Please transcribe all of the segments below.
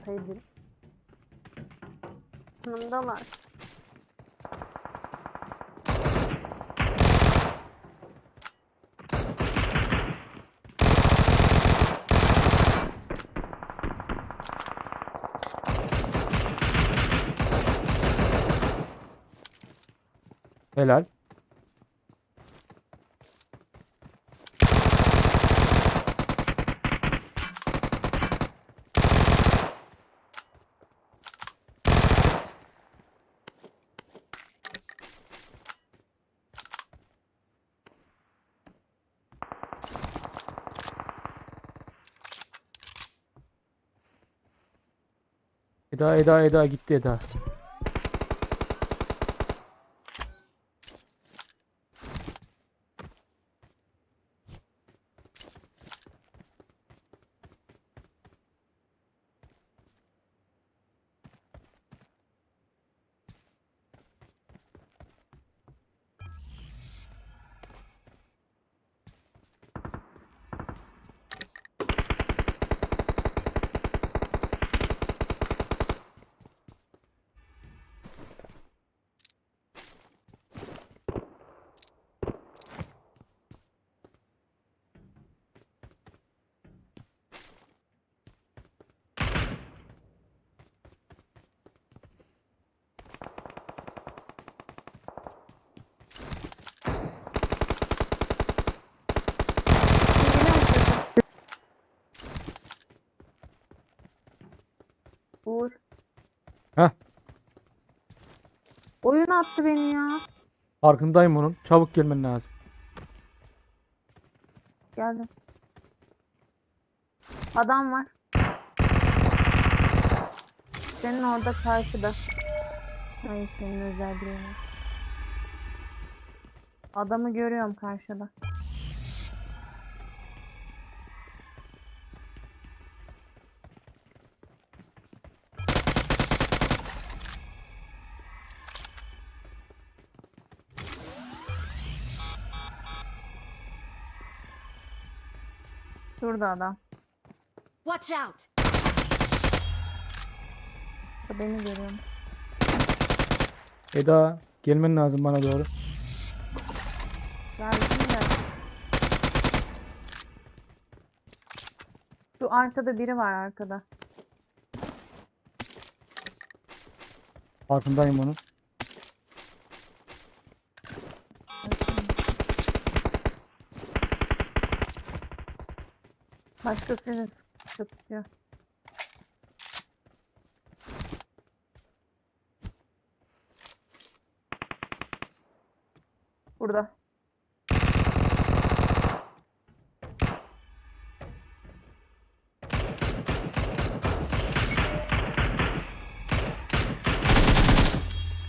Yataydı. Yanımdalar. Helal. Eda Eda Eda gitti Eda. Uğur. Heh. Oyun attı beni ya. Farkındayım onun. Çabuk gelmen lazım. Geldim. Adam var. Senin orada karşıda. Ay senin özelliğin. Adamı görüyorum karşıda. Şurada adam. Watch out! Beni görüyorum. Eda gelmen lazım bana doğru. Geldim de. Şu arkada biri var arkada. Farkındayım onun. Başkasını sıkıyor. Burada.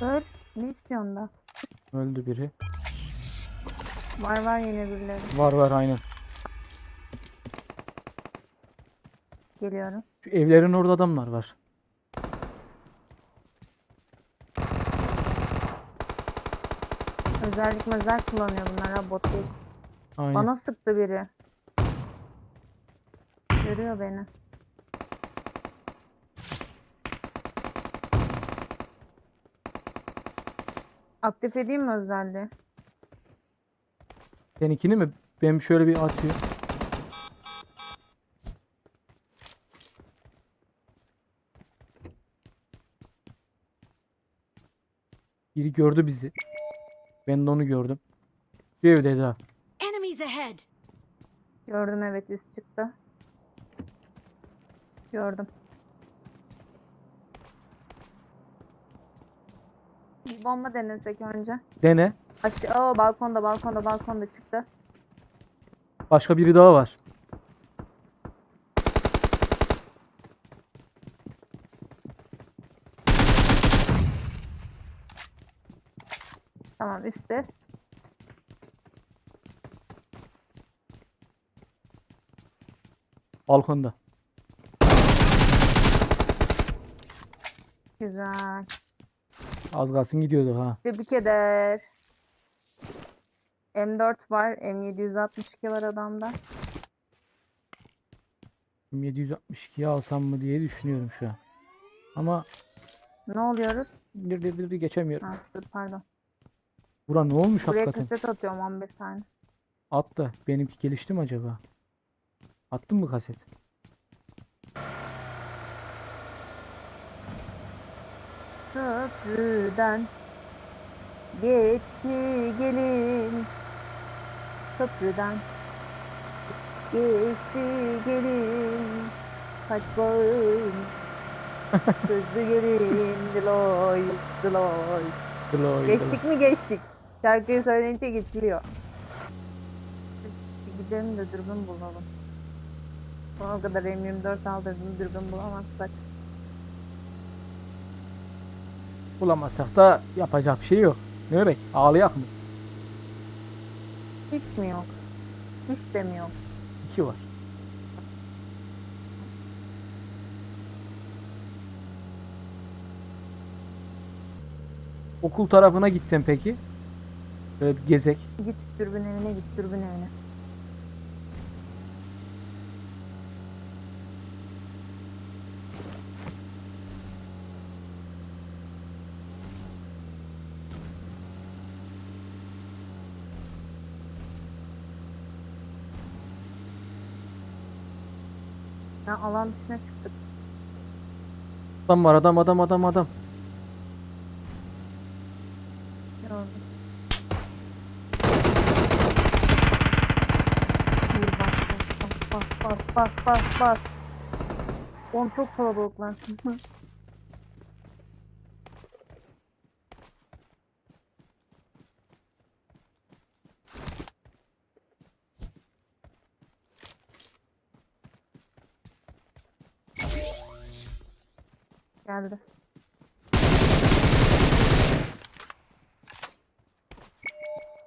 Öl. Ne istiyorsun da? Öldü biri. Var var yine birileri. Var var aynen. Geliyorum. Şu evlerin orada adamlar var. Özellik özel kullanıyor bunlar ha bot değil. Aynen. Bana sıktı biri. Görüyor beni. Aktif edeyim mi özelliği? Seninkini mi? Ben şöyle bir atıyor. Biri gördü bizi. Ben de onu gördüm. Bir evde Eda. Enemies ahead! Gördüm evet üst çıktı. Gördüm. Bir bomba denesek önce. Dene. Aşağı, o balkonda balkonda balkonda çıktı. Başka biri daha var. Tamam üstte. Balkonda. Güzel. Az kalsın gidiyordu ha. Tebrik eder. M4 var. M762 var adamda. 762'yi alsam mı diye düşünüyorum şu an. Ama Ne oluyoruz? bir bir bir, bir geçemiyorum. Ha, dur pardon. Bura ne olmuş Buraya hakikaten? kaset atıyorum 11 tane. At da benimki gelişti mi acaba? Attın mı kaset? Köprüden geçti gelin. Köprüden geçti gelin. Kaç bağım Sözlü gelin. Diloy Diloy Gloy, Geçtik mi? Geçtik Şarkıyı söyleyince geçiliyor Bir Gidelim de dürbün bulalım Ona kadar M24 aldırdım dürbün bulamazsak Bulamazsak da yapacak bir şey yok. Ne demek? Ağlayak mı? Hiç mi yok? Hiç de mi yok? İki var. Okul tarafına gitsen peki? Böyle bir gezek. Git dürbün evine git dürbün evine. Ya alan dışına çıktık. Adam var adam adam adam adam. Gördüm. Bir bas bas bas. Oğlum çok kalabalıklar. Geldi.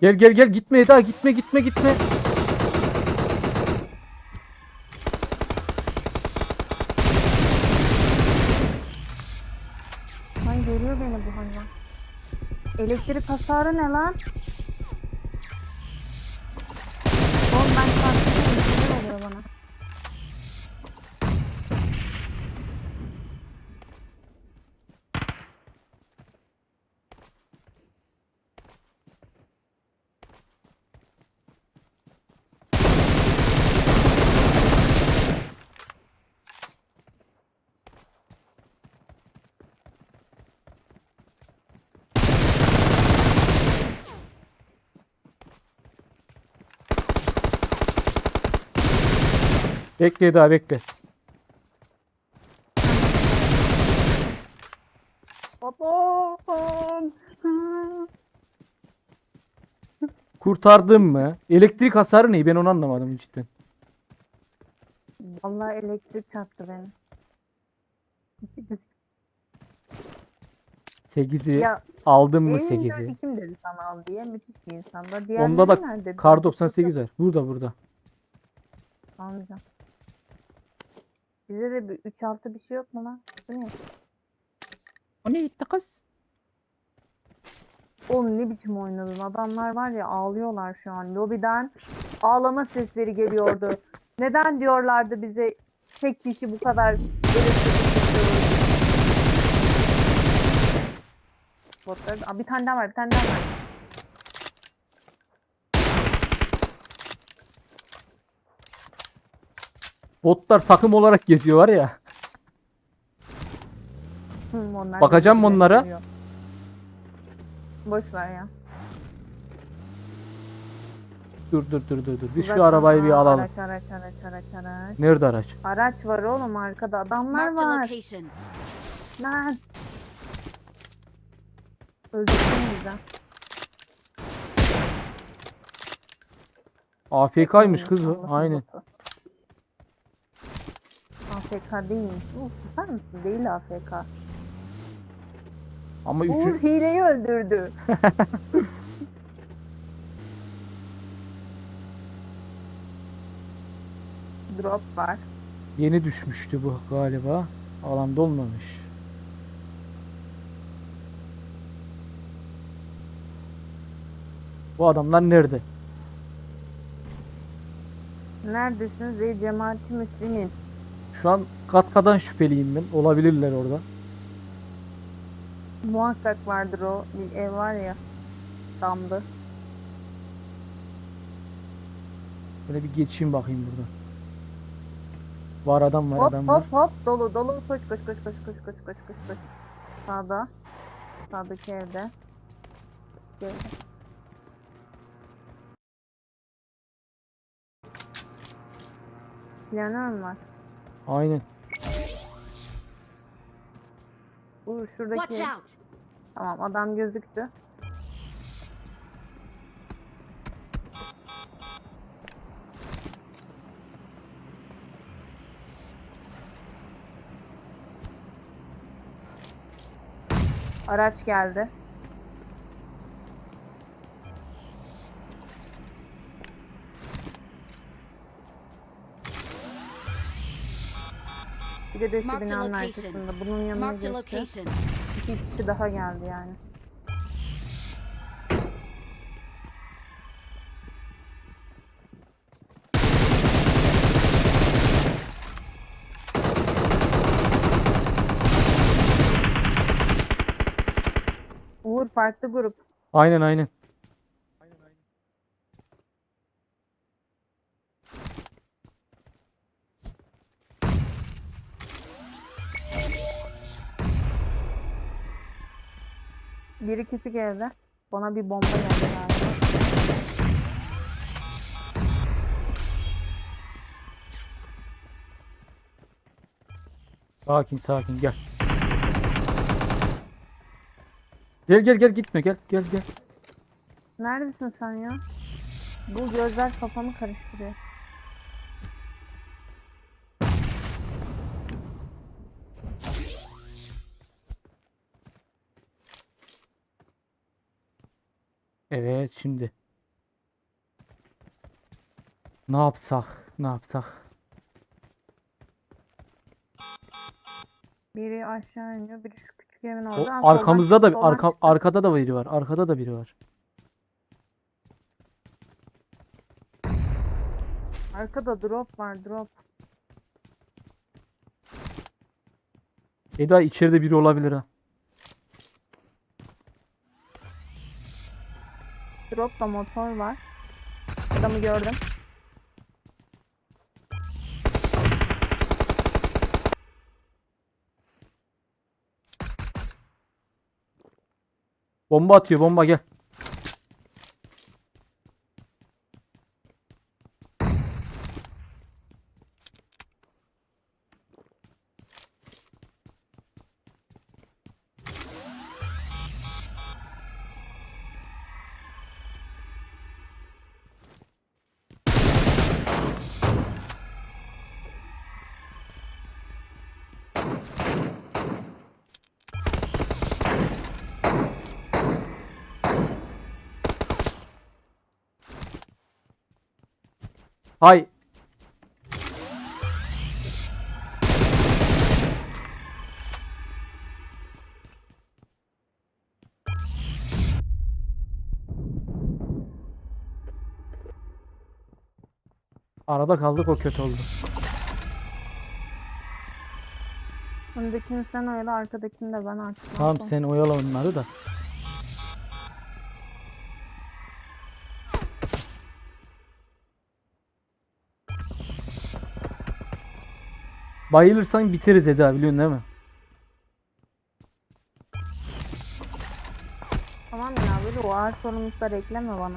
Gel gel gel gitme Eda gitme gitme gitme. Lan görüyor beni bu hayvan. Elektrik hasarı ne lan? Oğlum ben fark etmiyorum. Ne oluyor bana? Bekle Eda bekle. Babam. Kurtardın mı? Elektrik hasarı ne? Ben onu anlamadım cidden. Vallahi elektrik çarptı beni. 8'i ya aldın mı M24 8'i? kim dedi sana al diye müthiş bir insan da. Onda da nerede? Kar 98 var. Burada burada. Almayacağım. Bize de bir 3 6 bir şey yok mu lan? Ne? O ne gitti kız? Oğlum ne biçim oynadın? Adamlar var ya ağlıyorlar şu an. Lobiden ağlama sesleri geliyordu. Neden diyorlardı bize tek kişi bu kadar? Botları... Aa, bir tane daha var, bir tane daha var. Botlar takım olarak geziyor var ya. Hı, onlar Bakacağım birbirine onlara. Boş ver ya. Dur dur dur dur dur. Biz şu Uzaktan- arabayı bir Aa, alalım. Araç, araç, araç, araç, araç. Nerede araç? Araç var oğlum arkada adamlar Marked a var. location. Lan. Öldürsün bizi. AFK'ymış kız. Allah'ın Aynen. botu. AFK değilmiş. Uf, susar mısın? Değil AFK. Ama Uğur üçü hileyi öldürdü. Drop var. yeni düşmüştü bu galiba. Alanda olmamış. Bu adamlar nerede? Neredesiniz ey cemaati müslimin? Şu an Katka'dan şüpheliyim ben. Olabilirler orada. Muhakkak vardır o bir ev var ya. Damdı. Böyle bir geçeyim bakayım burada. Var adam var Hop adam var. hop hop dolu dolu koş koş koş koş koş koş koş koş koş. Sağda. Sağdaki evde. Evde. Planör mü var? Aynen. Watch şuradaki. out! Tamam adam gözüktü. Araç geldi. Şu Marked a binanın location. arkasında. Bunun yanına Marked a geçti. location. İki kişi daha geldi yani. Uğur farklı grup. Aynen aynen. Bir ikisi geldi. Bana bir bomba geldi galiba. Sakin sakin gel. Gel gel gel gitme gel gel gel. Neredesin sen ya? Bu gözler kafamı karıştırıyor. Evet şimdi. Ne yapsak? Ne yapsak? Biri aşağı iniyor, biri şu küçük evin O orada. Soldan arkamızda da soldan arka, çıktı. arkada da biri var. Arkada da biri var. Arkada drop var, drop. Eda içeride biri olabilir ha. Dropta motor var. Adamı gördüm. Bomba atıyor bomba gel. Hay. Arada kaldık o kötü oldu. Öndekini sen oyala, arkadakini de ben artık. Tamam sen oyala onları da. Bayılırsan biteriz Eda biliyorsun değil mi? Tamam ya böyle o ağır sorumluluklar ekleme bana.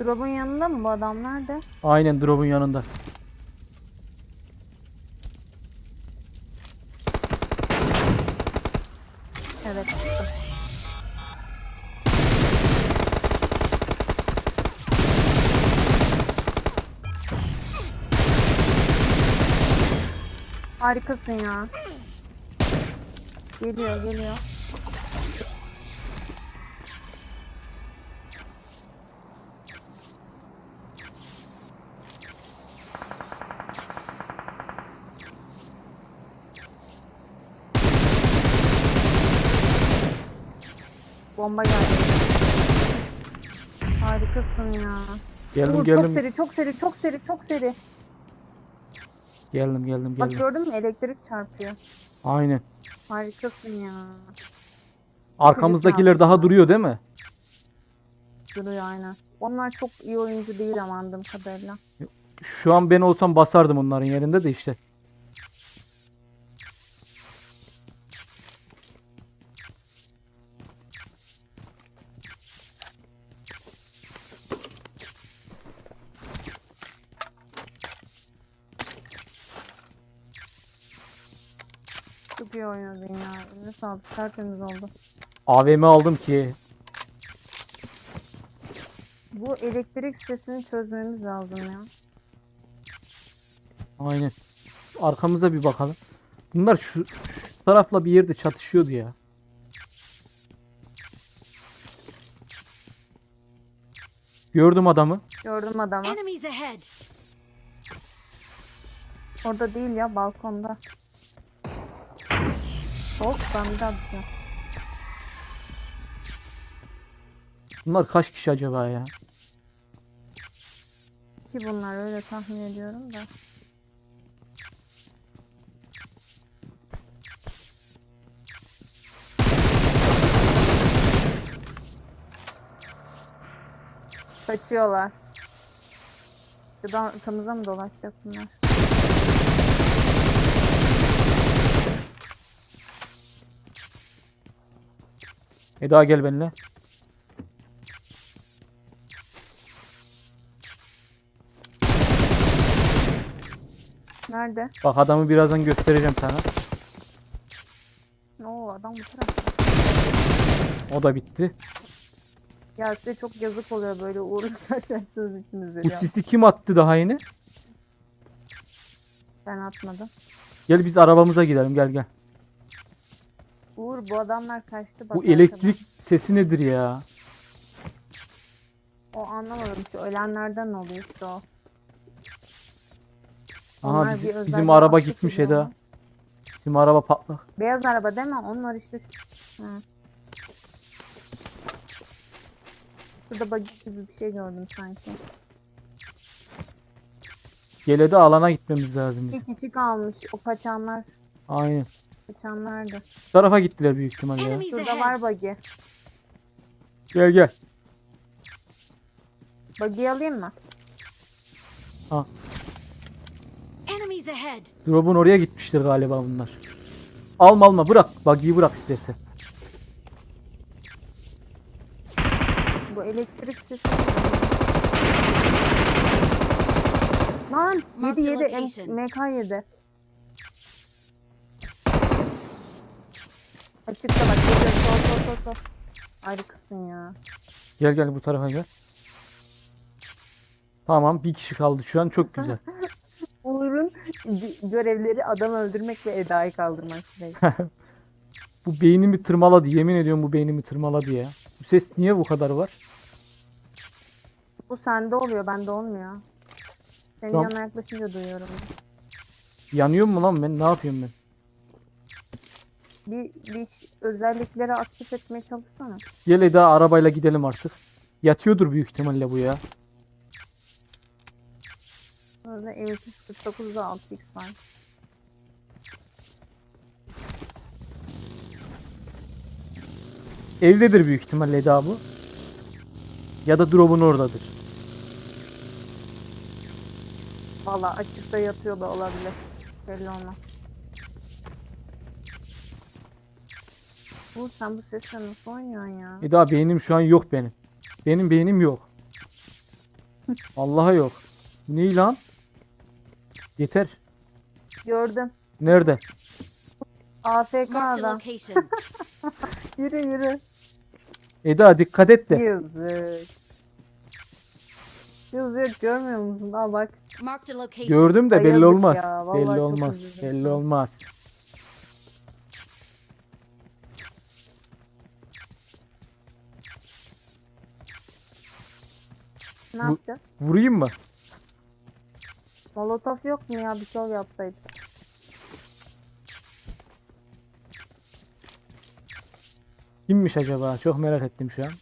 Drop'un yanında mı bu adam nerede? Aynen drop'un yanında. Evet. Harikasın ya. Geliyor geliyor. Bomba geldi. Harikasın ya. Geldim Uğur, geldim. Çok seri, çok seri, çok seri, çok seri. Geldim geldim Bak geldim. gördün mü elektrik çarpıyor. Aynen. Harikasın ya. Arkamızdakiler daha duruyor değil mi? Duruyor aynen. Onlar çok iyi oyuncu değil ama anladığım kadarıyla. Şu an ben olsam basardım onların yerinde de işte. Çok iyi oynadın ya. Ne sağlık tertemiz oldu. AVM aldım ki. Bu elektrik sesini çözmemiz lazım ya. Aynen. Arkamıza bir bakalım. Bunlar şu, şu tarafla bir yerde çatışıyordu ya. Gördüm adamı. Gördüm adamı. Enemies ahead! Orada değil ya balkonda. Bir daha düşüyorum. Bunlar kaç kişi acaba ya? Ki bunlar öyle tahmin ediyorum da. Kaçıyorlar. Arkamıza mı dolaşacak bunlar? Eda gel benimle. Nerede? Bak adamı birazdan göstereceğim sana. Oo adam bu tarafta. O da bitti. Ya size çok yazık oluyor böyle uğurlu karşılaştığınız için Bu sisi kim attı daha yeni? Ben atmadım. Gel biz arabamıza gidelim gel gel. Uğur bu adamlar kaçtı bak. Bu elektrik sesi nedir ya? O anlamadım şu ölenlerden oluyor işte o. Aha Onlar bizi- bir özel bizim bir araba gitmiş oluyor. Eda. Bizim araba patlak. Beyaz araba değil mi? Onlar işte şu. Hı. Şurada buggy gibi bir şey gördüm sanki. Gel Eda alana gitmemiz lazım bizim. Bir kişi kalmış. O kaçanlar. Aynen. Kaçanlardı. Bu tarafa gittiler büyük ihtimalle ya. Enemies Şurada var buggy. Gel gel. Buggy alayım mı? Enemies ahead! Drop'un oraya gitmiştir galiba bunlar. Alma alma bırak. Buggy'yi bırak istersen. Bu elektrik sesi. Lan Mark 7 the 7 location. MK 7. Açıkta bak sol sol sol sol. Harikasın ya. Gel gel bu tarafa gel. Tamam bir kişi kaldı şu an çok güzel. Uğur'un gö- görevleri adam öldürmek ve Eda'yı kaldırmak. Bu beynimi tırmaladı. Yemin ediyorum bu beynimi tırmaladı ya. Bu ses niye bu kadar var? Bu sende oluyor bende olmuyor. Senin Tamam. yanına yaklaşınca duyuyorum. Yanıyor mu lan ben? Ne yapıyorum ben? Bir, bir özellikleri aktif etmeye çalışsana. Gel Eda arabayla gidelim artık. Yatıyordur büyük ihtimalle bu ya. Orada M249'da 6x var. Evdedir büyük ihtimalle Eda bu. Ya da drop'un oradadır. Valla açıkta yatıyor da olabilir. Belli olmaz. Bu sen bu sesle nasıl oynuyorsun ya? Eda beynim şu an yok benim. Benim beynim yok. Allah'a yok. Ne lan? Yeter. Gördüm. Nerede? Marked a AFK'da. location. Yürü yürü. Eda dikkat et de. Yazık. Yazık görmüyor musun? Aa bak. Marked a location. Gördüm de belli yazık olmaz. ya, vallahi Belli çok olmaz. Belli olmaz. Ne Bu- yapacağız? Vurayım mı? Molotof yok mu ya? Bir şey yapsaydık. Kimmiş acaba? Çok merak ettim şu an.